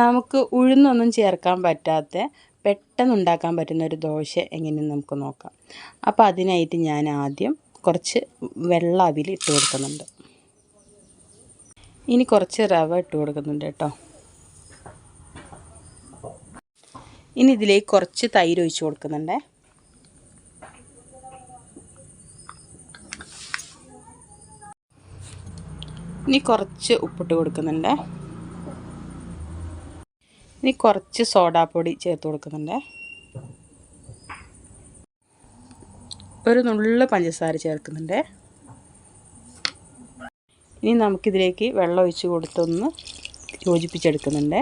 നമുക്ക് ഉഴുന്നൊന്നും ചേർക്കാൻ പറ്റാത്ത പെട്ടെന്ന് ഉണ്ടാക്കാൻ പറ്റുന്ന ഒരു ദോശ എങ്ങനെയെന്ന് നമുക്ക് നോക്കാം. അപ്പോൾ അതിനായിട്ട് ഞാൻ ആദ്യം കുറച്ച് വെള്ള അവിൽ ഇട്ട് കൊടുക്കുന്നുണ്ട്. ഇനി കുറച്ച് റവ ഇട്ട് കൊടുക്കുന്നുണ്ട് കേട്ടോ. ഇനി ഇതിലേക്ക് കുറച്ച് തൈര് ഒഴിച്ച് കൊടുക്കുന്നുണ്ടേ. ഇനി കുറച്ച് ഉപ്പിട്ട് കൊടുക്കുന്നുണ്ട്. ഇനി കുറച്ച് സോഡാപ്പൊടി ചേർത്ത് കൊടുക്കുന്നുണ്ട്. ഒരു നുള്ള പഞ്ചസാര ചേർക്കുന്നുണ്ട്. ഇനി നമുക്കിതിലേക്ക് വെള്ളം ഒഴിച്ച് കൊടുത്തൊന്ന് യോജിപ്പിച്ചെടുക്കുന്നുണ്ട്.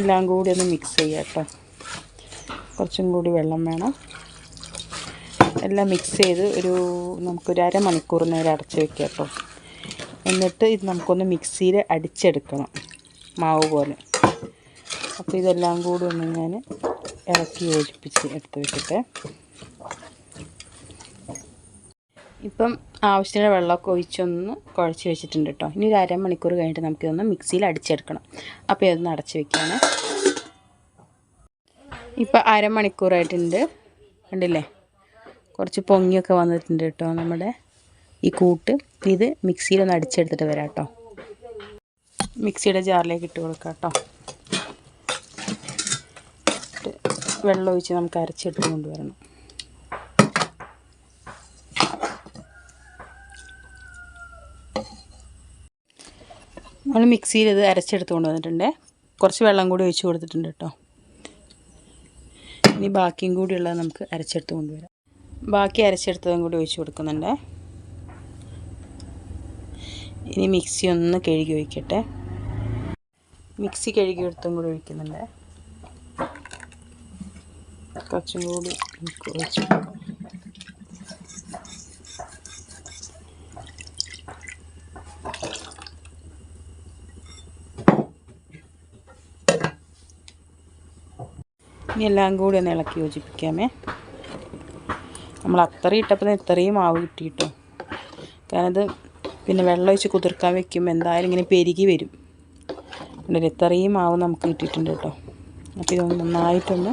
എല്ലാം കൂടി ഒന്ന് മിക്സ് ചെയ്യാം കേട്ടോ. കുറച്ചും കൂടി വെള്ളം വേണം. എല്ലാം മിക്സ് ചെയ്ത് ഒരു നമുക്കൊരു അരമണിക്കൂർ നേരം അടച്ച് വെക്കാം കേട്ടോ. എന്നിട്ട് ഇത് നമുക്കൊന്ന് മിക്സിയിൽ അടിച്ചെടുക്കണം. മാവ് പോലെ. അപ്പോൾ ഇതെല്ലാം കൂടി ഒന്ന് ഞാൻ ഇറക്കി യോജിപ്പിച്ച് എടുത്ത് വെക്കട്ടെ. ഇപ്പം ആവശ്യത്തിന് വെള്ളമൊക്കെ ഒഴിച്ചൊന്ന് കുഴച്ച് വെച്ചിട്ടുണ്ട് കേട്ടോ. ഇനി ഒരു അരമണിക്കൂർ കഴിഞ്ഞിട്ട് നമുക്കിതൊന്ന് മിക്സിയിൽ അടിച്ചെടുക്കണം. അപ്പോൾ ഇതൊന്ന് അടച്ച് വെക്കുകയാണ് ഇപ്പം അരമണിക്കൂറായിട്ടുണ്ട്. കണ്ടില്ലേ? കുറച്ച് പൊങ്ങിയൊക്കെ വന്നിട്ടുണ്ട് കേട്ടോ നമ്മുടെ ഈ കൂട്ട് ഇത് മിക്സിയിലൊന്ന് അടിച്ചെടുത്തിട്ട് വരാം കേട്ടോ. മിക്സിയുടെ ജാറിലേക്ക് ഇട്ട് കൊടുക്കാം കേട്ടോ. വെള്ളം ഒഴിച്ച് നമുക്ക് അരച്ചെടുത്ത് കൊണ്ടുവരണം. നമ്മൾ മിക്സിയിൽ ഇത് അരച്ചെടുത്ത് കൊണ്ടുവന്നിട്ടുണ്ട്. കുറച്ച് വെള്ളം കൂടി ഒഴിച്ച് കൊടുത്തിട്ടുണ്ട് കേട്ടോ. ഇനി ബാക്കിയും കൂടിയുള്ളത് നമുക്ക് അരച്ചെടുത്ത് കൊണ്ടുവരാം. ബാക്കി അരച്ചെടുത്തതും കൂടി ഒഴിച്ച് കൊടുക്കുന്നുണ്ട്. ഇനി മിക്സി ഒന്ന് കഴുകി ഒഴിക്കട്ടെ. മിക്സി കഴുകി എടുത്തും കൂടി ഒഴിക്കുന്നുണ്ട്. കുറച്ചും കൂടി ഒഴിച്ചു. ഇനി എല്ലാം കൂടി ഒന്ന് ഇളക്കി യോജിപ്പിക്കാമേ. നമ്മൾ അത്രയും ഇട്ടപ്പോൾ ഇത്രയും മാവ് കിട്ടിയിട്ടോ. കാരണം ഇത് പിന്നെ വെള്ളം ഒഴിച്ച് കുതിർക്കാൻ വെക്കും എന്തായാലും ഇങ്ങനെ പെരുകി വരും. എന്നിട്ട് ഇത്രയും മാവ് നമുക്ക് കിട്ടിയിട്ടുണ്ട് കേട്ടോ. അപ്പോൾ ഇതൊന്ന് നന്നായിട്ടൊന്ന്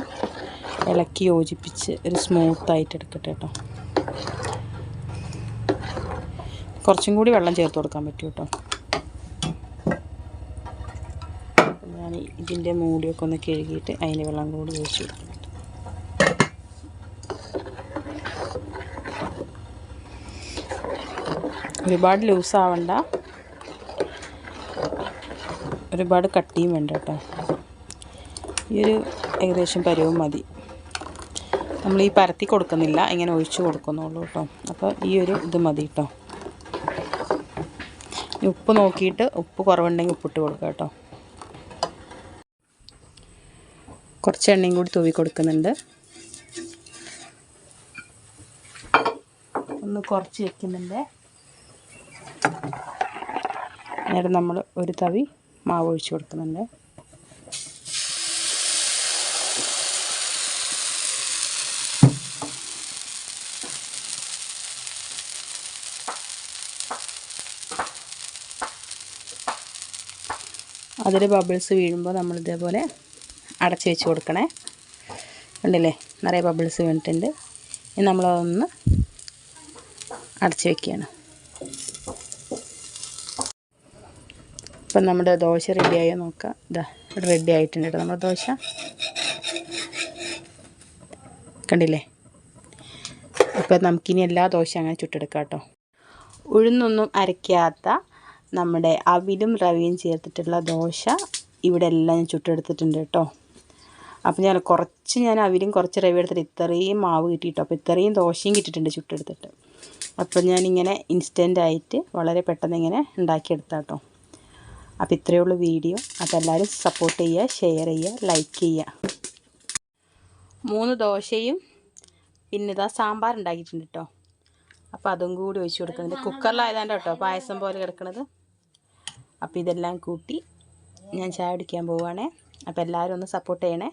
ഇളക്കി യോജിപ്പിച്ച് ഒരു സ്മൂത്തായിട്ട് എടുക്കട്ടെ കേട്ടോ. കുറച്ചും കൂടി വെള്ളം ചേർത്ത് കൊടുക്കാൻ പറ്റും കേട്ടോ. ഞാൻ ഇതിന്റെ മൂടിയൊക്കെ ഒന്ന് കഴുകിയിട്ട് അതിന്റെ വെള്ളം കൂടി ഒഴിച്ചു കൊടുക്കും. ഒരുപാട് ലൂസ് ആവണ്ട ഒരുപാട് കട്ടിയും വേണ്ട കേട്ടോ ഈ ഒരു ഏകദേശം പരുവും മതി. നമ്മൾ ഈ പരത്തി കൊടുക്കുന്നില്ല ഇങ്ങനെ ഒഴിച്ച് കൊടുക്കുന്നുള്ളൂ കേട്ടോ അപ്പോൾ ഈ ഒരു ഇത് മതി കേട്ടോ ഉപ്പ് നോക്കിയിട്ട് ഉപ്പ് കുറവുണ്ടെങ്കിൽ ഉപ്പിട്ട് കൊടുക്കുക കേട്ടോ കുറച്ച് എണ്ണയും കൂടി തൂവി കൊടുക്കുന്നുണ്ട്. ഒന്ന് കുറച്ച് വെക്കുന്നുണ്ട്. നേരം നമ്മൾ ഒരു തവി മാവ് ഒഴിച്ച് കൊടുക്കുന്നുണ്ട്. അതിൽ ബബിൾസ് വീഴുമ്പോൾ നമ്മൾ ഇതേപോലെ അടച്ചു വെച്ച് കൊടുക്കണേ. ഉണ്ടല്ലേ നിറയെ ബബിൾസ് വീണിട്ടുണ്ട് ഇനി നമ്മളതൊന്ന് അടച്ചു വെക്കുകയാണ്. ഇപ്പം നമ്മുടെ ദോശ റെഡിയായോ നോക്കാം. ഇതാ റെഡി ആയിട്ടുണ്ട് നമ്മുടെ ദോശ. കണ്ടില്ലേ? ഇപ്പം നമുക്കിനി എല്ലാ ദോശ അങ്ങനെ ചുട്ടെടുക്കാം കേട്ടോ ഉഴുന്നൊന്നും അരയ്ക്കാത്ത നമ്മുടെ അവിലും റവിയും ചേർത്തിട്ടുള്ള ദോശ ഇവിടെ എല്ലാം ഞാൻ ചുട്ടെടുത്തിട്ടുണ്ട് കേട്ടോ അപ്പം ഞാൻ കുറച്ച് ഞാൻ അവിലും കുറച്ച് റവി എടുത്തിട്ട് ഇത്രയും മാവ് കിട്ടിയിട്ടോ. അപ്പോൾ ഇത്രയും ദോശയും കിട്ടിയിട്ടുണ്ട് ചുട്ടെടുത്തിട്ട്. അപ്പം ഞാനിങ്ങനെ ഇൻസ്റ്റന്റായിട്ട് വളരെ പെട്ടെന്ന് ഇങ്ങനെ ഉണ്ടാക്കിയെടുത്താം കേട്ടോ അപ്പോൾ ഇത്രയേ ഉള്ളൂ വീഡിയോ. അപ്പോൾ എല്ലാവരും സപ്പോർട്ട് ചെയ്യുക ഷെയർ ചെയ്യുക ലൈക്ക് ചെയ്യുക. മൂന്ന് ദോശയും പിന്നെ ഇതാ സാമ്പാർ ഉണ്ടാക്കിയിട്ടുണ്ട് കേട്ടോ അപ്പോൾ അതും കൂടി ഒഴിച്ചു കൊടുക്കുന്നുണ്ട് കുക്കറിലായതാണ്ട് കേട്ടോ പായസം പോലെ കിടക്കുന്നത് അപ്പോൾ ഇതെല്ലാം കൂട്ടി ഞാൻ ചായ കുടിക്കാൻ പോവുകയാണേ അപ്പോൾ എല്ലാവരും ഒന്ന് സപ്പോർട്ട് ചെയ്യണേ.